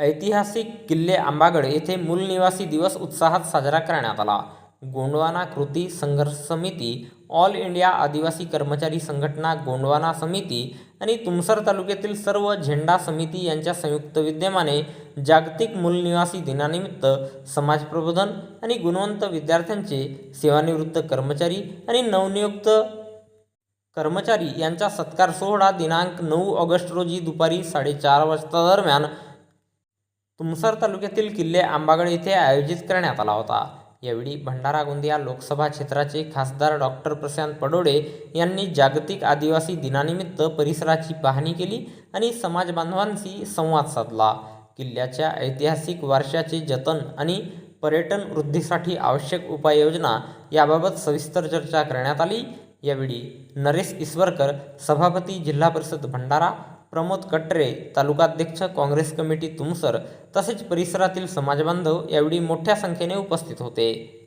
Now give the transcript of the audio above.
ऐतिहासिक किल्ले आंबागड येथे मूलनिवासी दिवस उत्साहात साजरा करण्यात आला. गोंडवाना कृती संघर्ष समिती ऑल इंडिया आदिवासी कर्मचारी संघटना गोंडवाना समिती आणि तुमसर तालुक्यातील सर्व झेंडा समिती यांच्या संयुक्त विद्यमाने जागतिक मूलनिवासी दिनानिमित्त समाज प्रबोधन आणि गुणवंत विद्यार्थ्यांचे सेवानिवृत्त कर्मचारी आणि नवनियुक्त कर्मचारी यांचा सत्कार सोहळा दिनांक नऊ ऑगस्ट रोजी दुपारी साडेचार वाजता दरम्यान तुमसर तालुक्यातील किल्ले आंबागड येथे आयोजित करण्यात आला होता. यावेळी भंडारा गोंदिया लोकसभा क्षेत्राचे खासदार डॉक्टर प्रशांत पडोडे यांनी जागतिक आदिवासी दिनानिमित्त परिसराची पाहणी केली आणि समाज बांधवांशी संवाद साधला. किल्ल्याच्या ऐतिहासिक वारशाचे जतन आणि पर्यटन वृद्धीसाठी आवश्यक उपाययोजना याबाबत सविस्तर चर्चा करण्यात आली. यावेळी नरेश ईश्वरकर सभापती जिल्हा परिषद भंडारा प्रमोद कटरे तालुकाध्यक्ष काँग्रेस कमिटी तुमसर तसेच परिसरातील समाजबांधव यावेळी मोठ्या संख्येने उपस्थित होते.